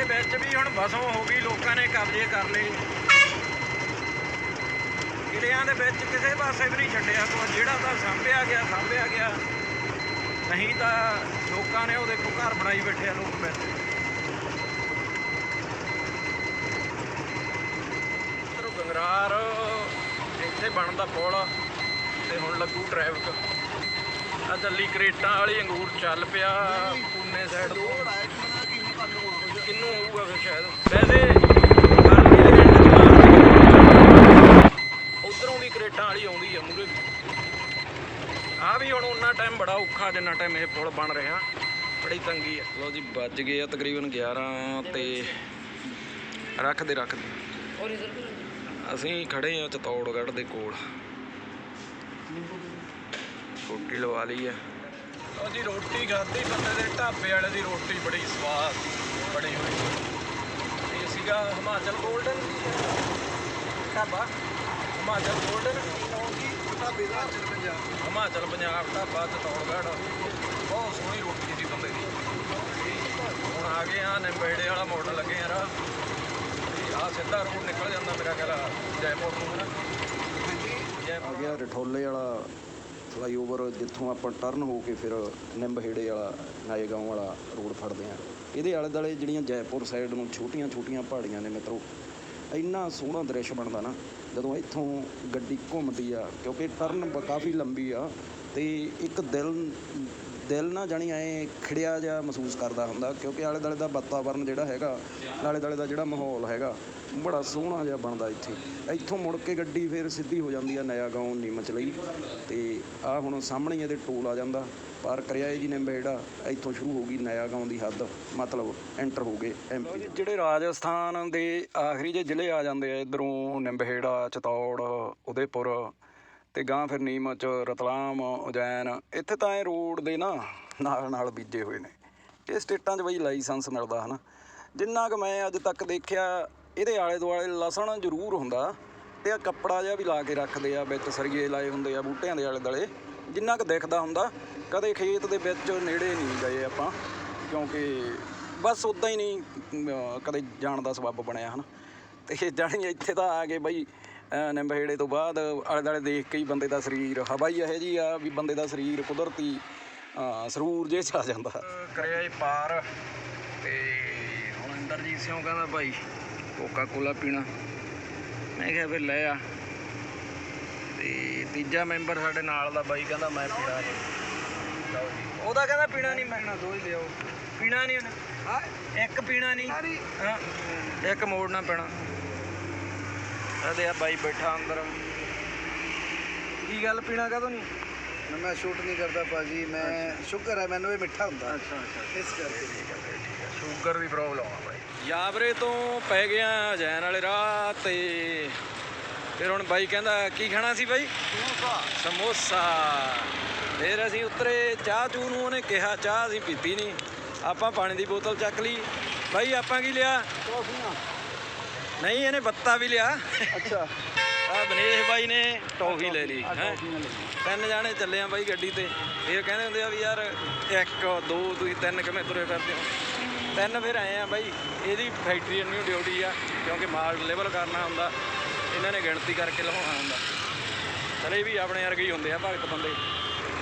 ਇਹਦੇ ਵਿੱਚ ਵੀ ਹੁਣ ਬਸੋਂ ਹੋ ਗਈ ਲੋਕਾਂ ਨੇ ਕਬਜ਼ੇ ਕਰ ਲਏ। ਕਿਲਿਆਂ ਦੇ ਵਿੱਚ ਕਿਸੇ ਪਾਸੇ ਵੀ ਨਹੀਂ ਛੱਡਿਆ ਕੋ ਜਿਹੜਾ ਤਾਂ ਸਾਂਭਿਆ ਗਿਆ ਸਾਂਭਿਆ ਗਿਆ। ਨਹੀਂ ਤਾਂ ਲੋਕਾਂ ਨੇ ਉਹ ਦੇਖੋ ਘਰ ਬਣਾਈ ਬੈਠੇ ਆ ਲੋਕ ਵਿੱਚ ਇੱਧਰੋਂ ਗੰਗਰਾਰ ਇੱਥੇ ਬਣਦਾ ਪੁਲ ਤੇ ਹੁਣ ਲੱਗੂ ਟ੍ਰੈਫਿਕ ਆ ਚੱਲੀ ਕਰੇਟਾਂ ਵਾਲੀ ਅੰਗੂਰ ਚੱਲ ਪਿਆ ਪੂਨੇ ਸਾਈਡ ਤੋਂ। ਕਿੰਨੂੰ ਹੋਊਗਾ ਫਿਰ ਸ਼ਾਇਦ? ਵੈਸੇ ਉਧਰੋਂ ਵੀ ਕਰੇਟਾਂ ਵਾਲੀ ਆਉਂਦੀ ਆ ਮੂਰੇ ਆ ਵੀ ਹੁਣ ਉਹਨਾਂ ਟਾਈਮ ਬੜਾ ਔਖਾ ਜਿੰਨਾ ਟਾਈਮ ਇਹ ਪੁਲ ਬਣ ਰਿਹਾ। ਬੜੀ ਤੰਗੀ ਆ। ਲੋ ਜੀ ਵੱਜ ਗਏ ਆ ਤਕਰੀਬਨ 11 ਤੇ ਰੱਖਦੇ ਰੱਖਦੇ। ਅਸੀਂ ਖੜੇ ਆ ਚਤੌੜਗੜ੍ਹ ਦੇ ਕੋਲ। ਰੋਟੀ ਲਵਾ ਲਈ ਆ। ਲਓ ਜੀ ਰੋਟੀ ਖਾਧੀ ਬੰਦੇ ਦੇ ਢਾਬੇ ਵਾਲੇ ਦੀ ਰੋਟੀ ਬੜੀ ਸਵਾਦ। ਬੜੀ ਹੋਈ ਇਹ ਸੀਗਾ ਹਿਮਾਚਲ 골ਡਨ ਢਾਬਾ। ਹਿਮਾਚਲ 골ਡਨ ਹਿਮਾਚਲ ਪੰਜਾਬ ਢਾਬਾ ਚਤੌੜਗੜ੍ਹ। ਬਹੁਤ ਸੋਹਣੀ ਰੋਟੀ ਸੀ ਬੰਦੇ ਦੀ। ਹੁਣ ਆ ਗਏ ਆ ਨਿੰਬੇੜੇ ਵਾਲਾ ਮੋੜ ਲੱਗੇ ਯਾਰ ਆ ਸਿੱਧਾ ਰੋਡ ਨਿਕਲ ਜਾਂਦਾ ਮੇਰਾ ਖਿਆਲ ਜੈਪੁਰ ਨੂੰ। ਨਾ ਆ ਗਿਆ ਰਠੋਲੇ ਵਾਲਾ ਫਲਾਈਓਵਰ ਜਿੱਥੋਂ ਆਪਾਂ ਟਰਨ ਹੋ ਕੇ ਫਿਰ ਨਿੰਬਹੇੜੇ ਵਾਲਾ ਨਾਏਗਾਉਂ ਵਾਲਾ ਰੋਡ ਫੜਦੇ ਆ ਇਹਦੇ ਆਲੇ ਦੁਆਲੇ ਜਿਹੜੀਆਂ ਜੈਪੁਰ ਸਾਈਡ ਨੂੰ ਛੋਟੀਆਂ ਛੋਟੀਆਂ ਪਹਾੜੀਆਂ ਨੇ ਮਿੱਤਰੋ, ਇੰਨਾ ਸੋਹਣਾ ਦ੍ਰਿਸ਼ ਬਣਦਾ ਨਾ, ਜਦੋਂ ਇੱਥੋਂ ਗੱਡੀ ਘੁੰਮਦੀ ਆ, ਕਿਉਂਕਿ ਟਰਨ ਬ- ਕਾਫੀ ਲੰਬੀ ਆ ਤੇ ਇੱਕ ਦਿਲ ਦਿਲ ਨਾ ਜਾਣੀ ਐ ਖਿੜਿਆ ਜਿਹਾ ਮਹਿਸੂਸ ਕਰਦਾ ਹੁੰਦਾ ਕਿਉਂਕਿ ਆਲੇ ਦੁਆਲੇ ਦਾ ਵਾਤਾਵਰਨ ਜਿਹੜਾ ਹੈਗਾ ਆਲੇ ਦੁਆਲੇ ਦਾ ਜਿਹੜਾ ਮਾਹੌਲ ਹੈਗਾ ਬੜਾ ਸੋਹਣਾ ਜਿਹਾ ਬਣਦਾ ਇੱਥੇ। ਇੱਥੋਂ ਮੁੜ ਕੇ ਗੱਡੀ ਫਿਰ ਸਿੱਧੀ ਹੋ ਜਾਂਦੀ ਆ ਨਇਆ ਗਾਉਂ ਨੀਮਚ ਲਈ। ਤੇ ਆ ਹੁਣ ਸਾਹਮਣੇ ਇਹਦੇ ਟੋਲ ਆ ਜਾਂਦਾ ਪਾਰ ਕਰਿਆ ਜੀ ਨਿੰਬੇੜਾ ਇੱਥੋਂ ਸ਼ੁਰੂ ਹੋ ਗਈ ਨਇਆ ਗਾਉਂ ਦੀ ਹੱਦ ਮਤਲਬ ਐਂਟਰ ਹੋ ਗਏ ਐਮਪੀ ਜਿਹੜੇ ਰਾਜਸਥਾਨ ਦੇ ਆਖਰੀ ਜੇ ਜ਼ਿਲ੍ਹੇ ਆ ਜਾਂਦੇ ਆ ਇਧਰੋਂ ਨਿੰਬਹੇੜਾ ਚਤੌੜ ਉਦੇਪੁਰ ਤੇ ਗਾਂ ਫਿਰ ਨੀਮਚ, ਰਤਲਾਮ, ਉਜੈਨ, ਇੱਥੇ ਤਾਂ ਇਹ ਰੋਡ ਦੇ ਨਾ ਨਾਲ ਨਾਲ ਬੀਜੇ ਹੋਏ ਨੇ। ਇਹ ਸਟੇਟਾਂ 'ਚ ਬਈ ਲਾਇਸੈਂਸ ਮਿਲਦਾ ਹਨਾ। ਜਿੰਨਾ ਕੁ ਮੈਂ ਅੱਜ ਤੱਕ ਦੇਖਿਆ, ਇਹਦੇ ਆਲੇ ਦੁਆਲੇ ਲਸਣ ਜ਼ਰੂਰ ਹੁੰਦਾ। ਤੇ ਆ ਕੱਪੜਾ ਜਿਹਾ ਵੀ ਲਾ ਕੇ ਰੱਖਦੇ ਆ, ਵਿੱਚ ਸਰੀਏ ਲਾਏ ਹੁੰਦੇ ਆ ਬੂਟਿਆਂ ਦੇ ਆਲੇ ਦੁਆਲੇ ਜਿੰਨਾ ਕੁ ਦਿਖਦਾ ਹੁੰਦਾ, ਕਦੇ ਖੇਤ ਦੇ ਵਿੱਚ ਨੇੜੇ ਨਹੀਂ ਗਏ ਆਪਾਂ, ਕਿਉਂਕਿ ਬਸ ਉਦਾਂ ਹੀ ਨਹੀਂ ਕਦੇ ਜਾਣ ਦਾ ਸਬੱਬ ਬਣਿਆ ਹਨ। ਤੇ ਜਾਣੀ ਇੱਥੇ ਤਾਂ ਆ ਕੇ ਬਈ ਨਿੰਬਹੇੜੇ ਤੋਂ ਬਾਅਦ ਆਲੇ ਦੁਆਲੇ ਦੇਖ ਕੇ ਹੀ ਬੰਦੇ ਦਾ ਸਰੀਰ ਹਵਾ ਹੀ ਇਹੋ ਜੀ ਆ ਵੀ ਬੰਦੇ ਦਾ ਸਰੀਰ ਕੁਦਰਤੀ ਸਰੂਰ ਜੇ ਚ ਆ ਜਾਂਦਾ। ਕਰਿਆ ਇਹ ਪਾਰ ਤੇ ਹੁਣ ਇੰਦਰਜੀਤ ਸਿੰਘ ਕਹਿੰਦਾ ਭਾਈ ਕੋਕਾ ਕੋਲਾ ਪੀਣਾ। ਮੈਂ ਕਿਹਾ ਫਿਰ ਲੈ ਆ। ਤੇ ਤੀਜਾ ਮੈਂਬਰ ਸਾਡੇ ਨਾਲ ਦਾ ਬਾਈ ਕਹਿੰਦਾ ਮੈਂ ਪੀਣਾ ਨਹੀਂ। ਉਹਦਾ ਕਹਿੰਦਾ ਪੀਣਾ ਨਹੀਂ। ਮੈਂ ਦੋ ਹੀ ਲਿਆਓ। ਪੀਣਾ ਨਹੀਂ ਉਹਨੇ? ਹਾਂ ਇੱਕ ਪੀਣਾ ਨਹੀਂ। ਹਾਂ ਇੱਕ ਮੋੜਨਾ ਪੈਣਾ। ਇਹਦੇ ਆ ਬਾਈ ਬੈਠਾ ਅੰਦਰ। ਕੀ ਗੱਲ ਪੀਣਾ ਕਾਹਤੋਂ ਨਹੀਂ? ਮੈਂ ਸ਼ੂਟ ਨਹੀਂ ਕਰਦਾ ਭਾਜੀ ਮੈਂ ਸ਼ੁਕਰ ਹੈ ਮੈਨੂੰ ਇਹ ਮਿੱਠਾ ਹੁੰਦਾ। ਅੱਛਾ ਅੱਛਾ ਇਸ ਕਰਕੇ। ਸ਼ੂਗਰ ਦੀ ਪ੍ਰੋਬਲਮ ਆ ਬਾਈ। ਯਾਬਰੇ ਤੋਂ ਪੈ ਗਿਆ ਜੈਨ ਵਾਲੇ ਰਾਹ ਤੇ। ਫਿਰ ਹੁਣ ਬਾਈ ਕਹਿੰਦਾ ਕੀ ਖਾਣਾ ਸੀ ਬਾਈ? ਸਮੋਸਾ। ਫਿਰ ਅਸੀਂ ਉਤਰੇ ਚਾਹ ਚੂ ਨੂੰ ਉਹਨੇ ਕਿਹਾ ਚਾਹ ਅਸੀਂ ਪੀਤੀ ਨਹੀਂ। ਆਪਾਂ ਪਾਣੀ ਦੀ ਬੋਤਲ ਚੱਕ ਲਈ। ਬਾਈ ਆਪਾਂ ਕੀ ਲਿਆ? ਨਹੀਂ ਇਹਨੇ ਬੱਤਾ ਵੀ ਲਿਆ। ਅੱਛਾ। ਆ ਬਨੇਸ਼ ਬਾਈ ਨੇ ਟੌਫੀ ਲੈ ਲਈ ਹੈਂ। ਤਿੰਨ ਜਾਣੇ ਚੱਲੇ ਆ ਬਾਈ ਗੱਡੀ ਤੇ। ਇਹ ਕਹਿੰਦੇ ਹੁੰਦੇ ਆ ਵੀ ਯਾਰ ਇੱਕ ਦੋ ਤੁਸੀਂ ਤਿੰਨ ਕਿਵੇਂ ਤੁਰੇ ਫਿਰਦੇ ਹੋ? ਤਿੰਨ ਫਿਰ ਆਏ ਆ ਬਾਈ। ਇਹਦੀ ਫੈਕਟਰੀ ਨਿਊ ਡਿਊਟੀ ਆ ਕਿਉਂਕਿ ਮਾਲ ਡਿਲੀਵਰ ਕਰਨਾ ਹੁੰਦਾ। ਇਹਨਾਂ ਨੇ ਗਿਣਤੀ ਕਰਕੇ ਲਵਾਉਣਾ ਹੁੰਦਾ। ਚਲੇ ਵੀ ਆਪਣੇ ਵਰਗੇ ਹੀ ਹੁੰਦੇ ਆ ਭਗਤ ਬੰਦੇ।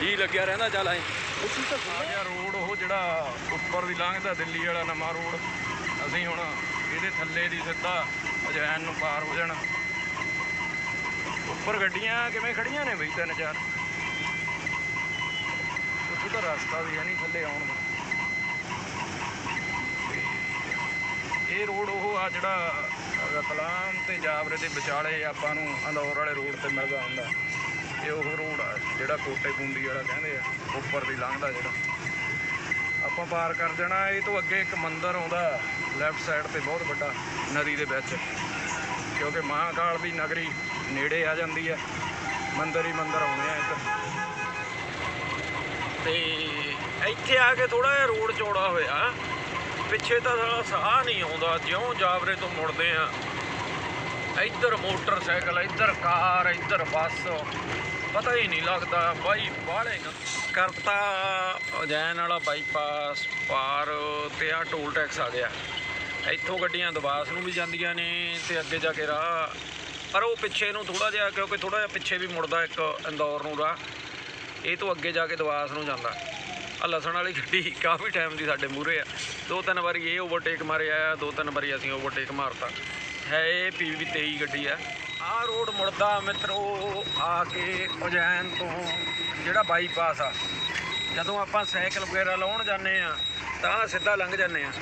ਜੀ ਲੱਗਿਆ ਰਹਿੰਦਾ ਚੱਲ ਐ। ਅਸੀਂ ਤਾਂ ਆ ਗਿਆ ਰੋਡ ਉਹ ਜਿਹੜਾ ਉੱਪਰ ਦੀ ਲੰਘਦਾ ਦਿੱਲੀ ਵਾਲਾ ਨਵਾਂ ਰੋਡ ਅਸੀਂ ਹੁਣ ਇਹਦੇ ਥੱਲੇ ਦੀ ਸਿੱਧਾ ਅਜੈਨ ਨੂੰ ਪਾਰ ਹੋ ਜਾਣਾ। ਉੱਪਰ ਗੱਡੀਆਂ ਕਿਵੇਂ ਖੜੀਆਂ ਨੇ ਬਈ ਤਿੰਨ ਚਾਰ? ਉੱਥੇ ਤਾਂ ਰਸਤਾ ਵੀ ਹੈ ਨਹੀਂ ਥੱਲੇ ਆਉਣ ਦਾ। ਇਹ ਰੋਡ ਉਹ ਆ ਜਿਹੜਾ ਰਤਲਾਮ ਤੇ ਜਾਵਰੇ ਦੇ ਵਿਚਾਲੇ ਆਪਾਂ ਨੂੰ ਅੰਦੌਰ ਵਾਲੇ ਰੋਡ ਤੇ ਮਿਲਦਾ ਹੁੰਦਾ। ਇਹ ਉਹ ਰੋਡ ਆ ਜਿਹੜਾ ਕੋਟੇ ਪੁੰਡੀ ਵਾਲਾ ਕਹਿੰਦੇ ਆ, ਉੱਪਰ ਦੀ ਲੰਘਦਾ ਜਿਹੜਾ। ਆਪਾਂ ਪਾਰ ਕਰ ਜਾਣਾ, ਇਹ ਤੋਂ ਅੱਗੇ ਇੱਕ ਮੰਦਿਰ ਆਉਂਦਾ ਲੈਫਟ ਸਾਈਡ ਤੇ ਬਹੁਤ ਵੱਡਾ, ਨਦੀ ਦੇ ਵਿੱਚ। ਕਿਉਂਕਿ ਮਹਾਕਾਲ ਵੀ ਨਗਰੀ ਨੇੜੇ ਆ ਜਾਂਦੀ ਹੈ। ਮੰਦਿਰ ਹੀ ਮੰਦਿਰ ਆਉਂਦੇ ਆ ਇੱਧਰ। ਤੇ ਇੱਥੇ ਆ ਕੇ ਥੋੜਾ ਜਿਹਾ ਰੋਡ ਚੌੜਾ ਹੋਇਆ। ਪਿੱਛੇ ਤਾਂ ਸਾਲਾ ਸਾਹ ਨਹੀਂ ਆਉਂਦਾ, ਜਿਉਂ ਜਾਵਰੇ ਤੋਂ ਮੁੜਦੇ ਆ। ਇੱਧਰ ਮੋਟਰਸਾਈਕਲ, ਇੱਧਰ ਕਾਰ, ਇੱਧਰ ਬੱਸ। ਪਤਾ ਹੀ ਨਹੀਂ ਲੱਗਦਾ, ਬਾਈ ਬਾਹਲੇ ਕਰਤਾ ਉਜੈਨ ਵਾਲਾ ਬਾਈਪਾਸ ਪਾਰ ਤੇ ਆ ਟੋਲ ਟੈਕਸ ਆ ਗਿਆ। ਇੱਥੋਂ ਗੱਡੀਆਂ ਦਵਾਸ ਨੂੰ ਵੀ ਜਾਂਦੀਆਂ ਨੇ ਤੇ ਅੱਗੇ ਜਾ ਕੇ ਰਾਹ। ਪਰ ਉਹ ਪਿੱਛੇ ਨੂੰ ਥੋੜਾ ਜਿਹਾ, ਕਿਉਂਕਿ ਥੋੜਾ ਜਿਹਾ ਪਿੱਛੇ ਵੀ ਮੁੜਦਾ ਇੱਕ ਇੰਦੌਰ ਨੂੰ ਰਾਹ। ਇਹ ਤੋਂ ਅੱਗੇ ਜਾ ਕੇ ਦਵਾਸ ਨੂੰ ਜਾਂਦਾ। ਆ ਲਸਣ ਵਾਲੀ ਗੱਡੀ ਕਾਫੀ ਟਾਈਮ ਦੀ ਸਾਡੇ ਮੂਹਰੇ ਆ। ਦੋ ਤਿੰਨ ਵਾਰੀ ਇਹ ਓਵਰਟੇਕ ਮਾਰਿਆ, ਦੋ ਤਿੰਨ ਵਾਰੀ ਅਸੀਂ ਓਵਰਟੇਕ ਮਾਰਤਾ। ਹੈ ਇਹ ਪੀਵੀ 23 ਗੱਡੀ ਆ। ਆਹ ਰੋਡ ਮੁੜਦਾ ਮਿੱਤਰੋ, ਆ ਕੇ ਉਜੈਨ ਤੋਂ ਜਿਹੜਾ ਬਾਈਪਾਸ ਆ। ਜਦੋਂ ਆਪਾਂ ਸਾਈਕਲ ਵਗੈਰਾ ਲਾਉਣ ਜਾਂਦੇ ਆ, ਤਾਂ ਸਿੱਧਾ ਲੰਘ ਜਾਂਦੇ ਆ।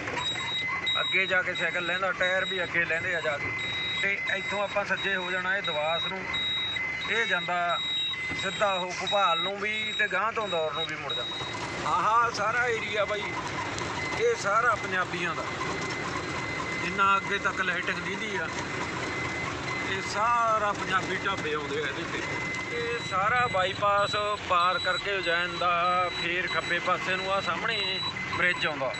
ਅੱਗੇ ਜਾ ਕੇ ਸਾਈਕਲ ਲੈਂਦਾ, ਟਾਇਰ ਵੀ ਅੱਗੇ ਲੈਂਦੇ ਆ ਜਾ ਕੇ। ਤੇ ਇੱਥੋਂ ਆਪਾਂ ਸੱਜੇ ਹੋ ਜਾਣਾ ਇਹ ਦਵਾਸ ਨੂੰ। ਇਹ ਜਾਂਦਾ ਸਿੱਧਾ ਉਹ ਭੋਪਾਲ ਨੂੰ ਵੀ ਤੇ ਗਾਂ ਤੋਂ ਦੌਰ ਨੂੰ ਵੀ ਮੁੜ ਜਾਂਦਾ। ਆਹਾ, ਸਾਰਾ ਏਰੀਆ ਬਾਈ। ਇਹ ਸਾਰਾ ਪੰਜਾਬੀਆਂ ਦਾ। ਜਿੰਨਾ ਅੱਗੇ ਤੱਕ ਲਾਈਟਿੰਗ ਦੀਦੀ ਆ ਇਹ ਸਾਰਾ ਪੰਜਾਬੀ ਢਾਬੇ ਆਉਂਦੇ ਆ ਇਹਦੇ ਤੇ। ਇਹ ਸਾਰਾ ਬਾਈਪਾਸ ਪਾਰ ਕਰਕੇ ਉਜੈਨ ਦਾ ਫੇਰ ਖੱਬੇ ਪਾਸੇ ਨੂੰ ਆ ਸਾਹਮਣੇ ਬ੍ਰਿਜ ਆਉਂਦਾ।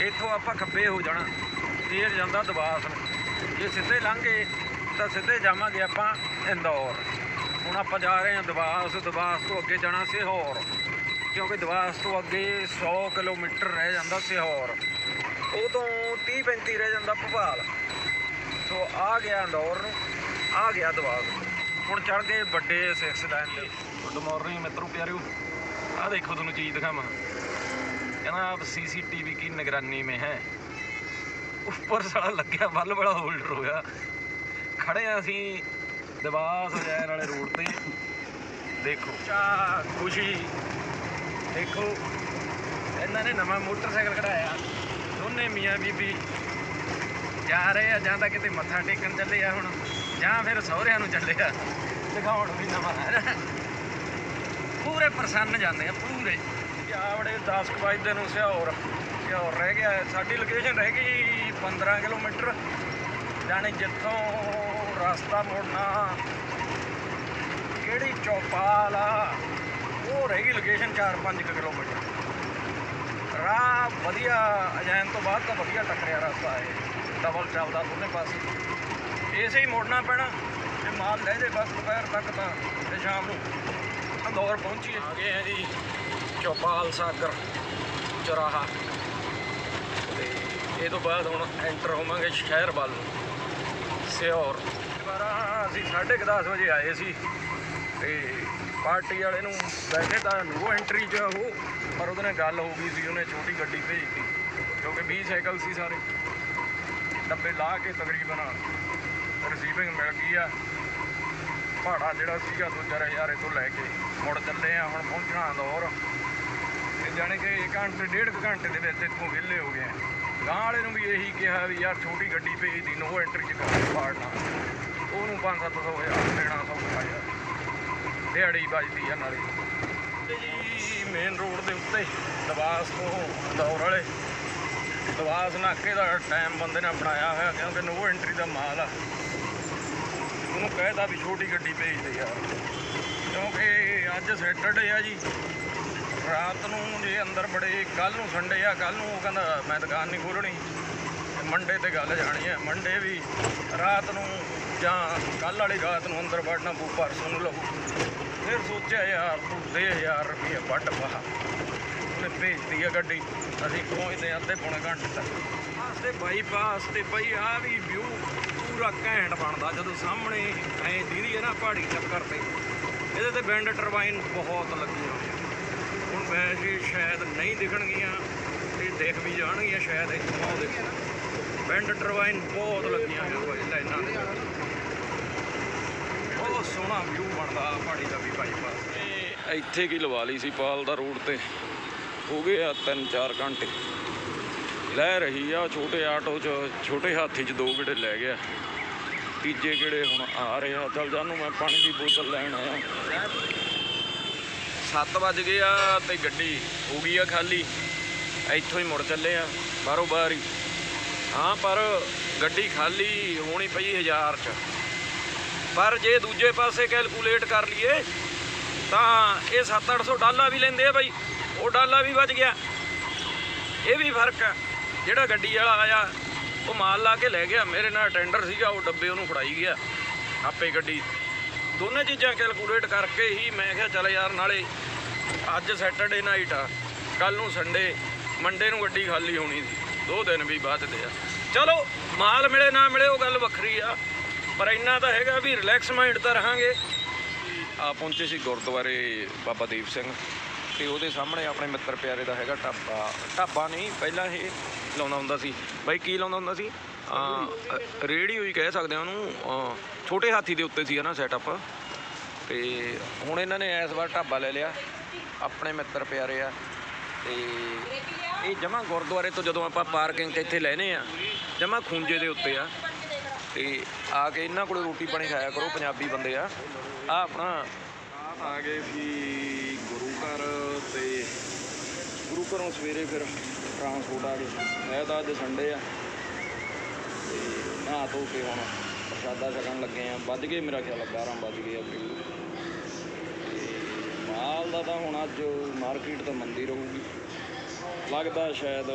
ਇੱਥੋਂ ਆਪਾਂ ਖੱਬੇ ਹੋ ਜਾਣਾ, ਫੇਰ ਜਾਂਦਾ ਦਵਾਸ ਨੂੰ ਜੇ ਸਿੱਧੇ ਲੰਘੇ, ਤਾਂ ਸਿੱਧੇ ਜਾਵਾਂਗੇ ਆਪਾਂ ਇੰਦੌਰ। ਹੁਣ ਆਪਾਂ ਜਾ ਰਹੇ ਹਾਂ ਦਵਾਸ ਦਵਾਸ ਤੋਂ ਅੱਗੇ ਜਾਣਾ ਸਿਹੌਰ। ਕਿਉਂਕਿ ਦਵਾਸ ਤੋਂ ਅੱਗੇ 100 ਕਿਲੋਮੀਟਰ ਰਹਿ ਜਾਂਦਾ ਸਿਹੌਰ। ਉਦੋਂ 30 35 ਰਹਿ ਜਾਂਦਾ ਭੋਪਾਲ। ਸੋ ਆ ਗਿਆ ਇੰਦੌਰ ਨੂੰ। ਆ ਗਿਆ ਦਵਾਬ ਹੁਣ ਚੜ ਗਏ ਵੱਡੇ 6 ਲਾਈਨ ਤੇ ਗੁੱਡ ਮਾਰਨਿੰਗ ਮਿੱਤਰੋ, ਪਿਆਰਿਓ। ਆ ਦੇਖੋ ਤੁਹਾਨੂੰ ਚੀਜ਼ ਦਿਖਾਵਾਂ। ਕਹਿੰਦਾ ਆਪ ਸੀਸੀਟੀਵੀ ਕੀ ਨਿਗਰਾਨੀ में ਹੈ। ਉੱਪਰ ਸਾਲਾ ਲੱਗਿਆ, ਵੱਲ ਬੜਾ ਹੋਲਡਰ ਹੋਇਆ। ਖੜੇ ਆ ਅਸੀਂ ਦਵਾਸ ਜੈਨ ਵਾਲੇ ਰੋਡ ਤੇ। ਦੇਖੋ ਚਾ ਖੁਸ਼ੀ। ਦੇਖੋ, ਇਹਨਾਂ ਨੇ ਨਵਾਂ ਮੋਟਰਸਾਈਕਲ ਕਢਾਇਆ। ਦੋਨੇ ਮੀਆਂ ਬੀਬੀ ਜਾ ਰਹੇ ਆ, ਜਾਂ ਤਾਂ ਕਿਤੇ ਮੱਥਾ ਟੇਕਣ ਚੱਲੇ ਆ ਹੁਣ। ਜਾਂ ਫਿਰ ਸਹੁਰਿਆਂ ਨੂੰ ਚੱਲੇ ਆ। ਦਿਖਾਉਣ ਵੀ ਨਵਾਂ ਹੈ। ਪੂਰੇ ਪ੍ਰਸੰਨ ਜਾਂਦੇ ਆ, ਪੂਰੇ। ਆਵੜੇ 10 ਕੁ ਵਜੇ ਨੂੰ ਸਿਹੌਰ ਸਿਹੌਰ ਰਹਿ ਗਿਆ ਸਾਡੀ ਲੋਕੇਸ਼ਨ ਰਹਿ ਗਈ 15 ਕਿਲੋਮੀਟਰ। ਜਾਣੀ ਜਿੱਥੋਂ ਰਸਤਾ ਮੁੜਨਾ। ਕਿਹੜੀ ਚੌਪਾਲ ਆ? ਉਹ ਰਹਿ ਗਈ ਲੋਕੇਸ਼ਨ 4-5 ਕਿਲੋਮੀਟਰ। ਰਾਹ ਵਧੀਆ, ਅਜੈਨ ਤੋਂ ਬਾਅਦ ਤਾਂ ਵਧੀਆ ਟੱਕਰਿਆ ਰਸਤਾ ਹੈ ਡਬਲ ਚੱਲਦਾ ਦੋਨੇ ਪਾਸੇ। ਇਸੇ ਹੀ ਮੋੜਨਾ ਪੈਣਾ ਤੇ ਮਾਲ ਲੈ ਜੇ ਬਸ ਦੁਪਹਿਰ ਤੱਕ ਤਾਂ ਤੇ ਸ਼ਾਮ ਨੂੰ। ਅੰਦੌਰ ਪਹੁੰਚੀਏ। ਆ ਗਏ ਆ ਜੀ ਚੌਪਾਲ ਸਾਗਰ ਚਰਾਹਾ। ਤੇ ਇਹ ਤੋਂ ਬਾਅਦ ਹੁਣ ਐਂਟਰ ਹੋਵਾਂਗੇ ਸ਼ਹਿਰ ਵੱਲ ਨੂੰ ਸਿਹੌਰ ਦੁਬਾਰਾ ਅਸੀਂ 10:30 ਵਜੇ ਆਏ ਸੀ ਤੇ ਪਾਰਟੀ ਵਾਲੇ ਨੂੰ ਵੈਸੇ ਤਾਂ ਨੋ ਐਂਟਰੀ 'ਚ ਉਹ ਪਰ ਉਹਦੇ ਨਾਲ ਗੱਲ ਹੋ ਗਈ ਸੀ ਉਹਨੇ ਛੋਟੀ ਗੱਡੀ ਭੇਜਤੀ ਕਿਉਂਕਿ 20 ਸਾਈਕਲ ਸੀ ਸਾਰੇ। ਡੱਬੇ ਲਾ ਕੇ ਤਕਰੀਬਨ ਰਿਸੀਵਿੰਗ ਮਿਲ ਗਈ ਆ। ਭਾੜਾ ਜਿਹੜਾ ਸੀਗਾ 2000 ਤੋਂ ਲੈ ਕੇ। ਮੁੜ ਚੱਲੇ ਆ, ਹੁਣ ਪਹੁੰਚਣਾ ਦੌਰ ਤੇ ਜਾਣੇ ਕਿ ਇੱਕ ਘੰਟੇ, ਡੇਢ ਕੁ ਘੰਟੇ ਦੇ ਵਿੱਚ ਇੱਥੋਂ ਵਿਹਲੇ ਹੋ ਗਏ ਆ। ਗਾਂ ਵਾਲੇ ਨੂੰ ਵੀ ਇਹੀ ਕਿਹਾ ਵੀ ਯਾਰ ਛੋਟੀ ਗੱਡੀ ਭੇਜਦੀ ਨੋ ਐਂਟਰੀ 'ਚ ਕਰ ਪਾੜਨਾ। ਉਹਨੂੰ 5-700 ਹਜ਼ਾਰ ਦੇਣਾ ਸੌਖਾ ਯਾਰ। ਦਿਹਾੜੀ ਵੱਜਦੀ ਆ ਨਾਲੇ। ਤੇ ਜੀ ਮੇਨ ਰੋਡ ਦੇ ਉੱਤੇ ਦਵਾਸ ਤੋਂ ਦੌਰ ਵਾਲੇ। ਦਵਾਸ ਨਾਕੇ ਦਾ ਟਾਈਮ ਬੰਦੇ ਨੇ ਬਣਾਇਆ ਹੋਇਆ, ਕਿਉਂਕਿ ਨੋ ਐਂਟਰੀ ਦਾ ਮਾਲ ਆ। ਉਹਨੂੰ ਕਹਿਦਾ ਵੀ ਛੋਟੀ ਗੱਡੀ ਭੇਜ ਦੇ ਯਾਰ। ਕਿਉਂਕਿ ਅੱਜ ਸੈਟਰਡੇ ਆ ਜੀ। ਰਾਤ ਨੂੰ ਜੇ ਅੰਦਰ ਬੜੇ ਕੱਲ ਨੂੰ ਸੰਡੇ ਆ ਕੱਲ ਨੂੰ ਉਹ ਕਹਿੰਦਾ, ਮੈਂ ਦੁਕਾਨ ਨਹੀਂ ਖੋਲਣੀ ਮੰਡੇ ਤੇ ਗੱਲ ਜਾਣੀ ਹੈ ਮੰਡੇ ਵੀ ਰਾਤ ਨੂੰ ਜਾਂ ਕੱਲ ਵਾਲੀ ਰਾਤ ਨੂੰ ਅੰਦਰ ਵੜਨਾ ਪੂ ਪਰਸੋਂ ਨੂੰ ਲਓ ਫਿਰ ਸੋਚਿਆ, ਯਾਰ, ਤੂੰ ਦੇ ਹਜ਼ਾਰ ਰੁਪਈਆ ਵੱਢ ਪਾ। ਉਹਨੇ ਭੇਜਤੀ ਆ ਗੱਡੀ। ਅਸੀਂ ਪਹੁੰਚਦੇ ਹਾਂ ਅੱਧੇ ਪੌਣੇ ਘੰਟੇ ਤੱਕ? ਆਸਤੇ ਬਾਈਪਾਸ ਤੇ ਬਈ ਆ ਵੀ ਵਿਊ ਪੂਰਾ ਘੈਂਟ ਬਣਦਾ। ਜਦੋਂ ਸਾਹਮਣੇ ਐ ਦੀਦੀ ਹੈ ਨਾ ਪਹਾੜੀ ਚੱਕਰ ਤੇ, ਇਹਦੇ ਤੇ ਵਿੰਡ ਟਰਬਾਈਨ ਬਹੁਤ ਲੱਗੀਆਂ ਹੁਣ ਵੈਸੇ ਸ਼ਾਇਦ ਨਹੀਂ ਦਿਖਣਗੀਆਂ ਤੇ ਦਿਖ ਵੀ ਜਾਣਗੀਆਂ, ਸ਼ਾਇਦ ਇੱਥੋਂ ਆਹ ਦੇਖੋ। ਵਿੰਡ ਟਰਬਾਈਨ ਬਹੁਤ ਲੱਗੀਆਂ ਹੋਈਆਂ ਬਾਈ ਲਾਈਨਾਂ ਦੇ ਬਹੁਤ ਸੋਹਣਾ ਵਿਊ ਬਣਦਾ ਪਹਾੜੀ ਦਾ ਵੀ ਬਾਈਪਾਸ ਇੱਥੇ ਕੀ ਲਵਾ ਲਈ ਸੀ ਪਾਲ ਦਾ ਰੋਡ ਤੇ? ਹੋ ਗਏ ਆ 3-4 ਘੰਟੇ। ਲੈ ਰਹੀ ਆ ਛੋਟੇ ਆਟੋ 'ਚ, ਛੋਟੇ ਹਾਥੀ 'ਚ ਦੋ ਗੇੜੇ ਲੈ ਗਿਆ। ਤੀਜੇ ਗੇੜੇ ਹੁਣ ਆ ਰਿਹਾ ਆ। ਚਲ ਜਾਨੂੰ ਮੈਂ ਪਾਣੀ ਦੀ ਬੋਤਲ ਲੈਣ ਆਇਆ। 7 ਵੱਜ ਗਏ ਆ ਤੇ ਗੱਡੀ ਹੋ ਗਈ ਆ ਖਾਲੀ। ਇੱਥੋਂ ਹੀ ਮੁੜ ਚੱਲੇ ਆ, ਬਾਹਰੋਂ ਬਾਹਰ ਹੀ। ਹਾਂ, ਪਰ ਗੱਡੀ ਖਾਲੀ ਹੋਣੀ ਪਈ 1000 ਚ। ਪਰ ਜੇ ਦੂਜੇ ਪਾਸੇ ਕੈਲਕੂਲੇਟ ਕਰ ਲਈਏ, ਤਾਂ ਇਹ 7-800 ਡਾਲਾ ਵੀ ਲੈਂਦੇ ਆ ਬਾਈ। ਉਹ ਡਾਲਾ ਵੀ ਵੱਜ ਗਿਆ। ਇਹ ਵੀ ਫ਼ਰਕ ਆ ਜਿਹੜਾ ਗੱਡੀ ਵਾਲਾ ਆਇਆ, ਉਹ ਮਾਲ ਲਾ ਕੇ ਲੈ ਗਿਆ। ਮੇਰੇ ਨਾਲ ਟੈਂਡਰ ਸੀਗਾ, ਉਹ ਡੱਬੇ ਉਹਨੂੰ ਫੜਾਈ ਗਿਆ। ਆਪੇ ਗੱਡੀ। ਦੋਨੇ ਚੀਜ਼ਾਂ ਕੈਲਕੂਲੇਟ ਕਰਕੇ ਹੀ ਮੈਂ ਕਿਹਾ, ਚੱਲ ਯਾਰ, ਨਾਲੇ ਅੱਜ ਸੈਟਰਡੇ ਨਾਈਟ ਆ। ਕੱਲ ਨੂੰ ਸੰਡੇ। ਮੰਡੇ ਨੂੰ ਗੱਡੀ ਖਾਲੀ ਹੋਣੀ ਸੀ। ਦੋ ਦਿਨ ਵੀ ਬਚਦੇ ਆ। ਚਲੋ, ਮਾਲ ਮਿਲੇ, ਨਾ ਮਿਲੇ, ਉਹ ਗੱਲ ਵੱਖਰੀ ਆ। ਪਰ ਇੰਨਾ ਤਾਂ ਹੈਗਾ ਵੀ ਰਿਲੈਕਸ ਮਾਈਂਡ ਤਾਂ ਰਹਾਂਗੇ। ਆ ਪਹੁੰਚੇ ਸੀ ਗੁਰਦੁਆਰੇ ਬਾਬਾ ਦੀਪ ਸਿੰਘ। ਤੇ ਉਹਦੇ ਸਾਹਮਣੇ ਆਪਣੇ ਮਿੱਤਰ ਪਿਆਰੇ ਦਾ ਹੈਗਾ ਢਾਬਾ। ਢਾਬਾ ਨਹੀਂ, ਪਹਿਲਾਂ ਇਹ ਲਾਉਂਦਾ ਹੁੰਦਾ ਸੀ। ਬਾਈ, ਕੀ ਲਾਉਂਦਾ ਹੁੰਦਾ ਸੀ? ਅਹ ਰੇਹੜੀ ਹੋਈ ਕਹਿ ਸਕਦੇ ਆ ਉਹਨੂੰ। ਛੋਟੇ ਹਾਥੀ ਦੇ ਉੱਤੇ ਸੀ ਨਾ ਸੈਟਅਪ ਤੇ ਹੁਣ ਇਹਨਾਂ ਨੇ ਇਸ ਵਾਰ ਢਾਬਾ ਲੈ ਲਿਆ। ਆਪਣੇ ਮਿੱਤਰ ਪਿਆਰੇ ਆ। ਤੇ ਇਹ ਜਮਾ ਗੁਰਦੁਆਰੇ ਤੋਂ ਜਦੋਂ ਆਪਾਂ ਪਾਰਕਿੰਗ ਇੱਥੇ ਲੈਨੇ ਆ ਜਮਾ ਖੂੰਜੇ ਦੇ ਉੱਤੇ ਆ। ਤੇ ਆ ਕੇ ਇਹਨਾਂ ਕੋਲ ਰੋਟੀ ਪਾਣੀ ਖਾਇਆ ਕਰੋ, ਪੰਜਾਬੀ ਬੰਦੇ ਆ। ਆ ਆਪਣਾ ਆ ਗਏ ਸੀ ਗੁਰੂ ਘਰ ਤੇ ਗੁਰੂ ਘਰੋਂ ਸਵੇਰੇ ਫਿਰ ਟਰਾਂਸਪੋਰਟ ਆ ਗਏ। ਮੈਂ ਤਾਂ ਅੱਜ ਸੰਡੇ ਆ। ਤੇ ਨਹਾ ਧੋ ਕੇ ਹੁਣ ਪ੍ਰਸ਼ਾਦਾ ਛਕਣ ਲੱਗੇ ਆ। ਵੱਜ ਗਏ ਮੇਰਾ ਖਿਆਲ 12 ਵੱਜ ਗਏ ਅੱਗੇ। ਤੇ ਮਾਲ ਦਾ ਤਾਂ ਹੁਣ ਅੱਜ ਮਾਰਕੀਟ ਤਾਂ ਮੰਦੀ ਰਹੂਗੀ। ਲੱਗਦਾ ਸ਼ਾਇਦ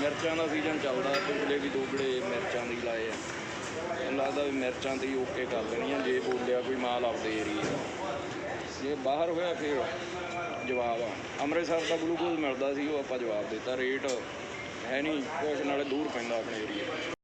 ਮਿਰਚਾਂ ਦਾ ਸੀਜ਼ਨ ਚੱਲਦਾ ਪਿਛਲੇ ਵੀ ਦੋਗੜੇ ਮਿਰਚਾਂ ਦੀ ਲਾਏ ਆ। ਲੱਗਦਾ ਵੀ ਮਿਰਚਾਂ ਦੀ ਓਕੇ ਕਰ ਦੇਣੀਆਂ। ਜੇ ਬੋਲਿਆ ਕੋਈ ਮਾਲ ਆਪਦੇ ਏਰੀਏ ਦਾ ਜੇ ਬਾਹਰ ਹੋਇਆ ਫਿਰ ਜਵਾਬ ਆ। ਅੰਮ੍ਰਿਤਸਰ ਦਾ ਗਲੂਕੋਜ਼ ਮਿਲਦਾ ਸੀ, ਉਹ ਆਪਾਂ ਜਵਾਬ ਦਿੱਤਾ। ਰੇਟ ਹੈ ਨਹੀਂ, ਕੁਛ ਨਾਲੇ ਦੂਰ ਪੈਂਦਾ ਆਪਣੇ ਏਰੀਏ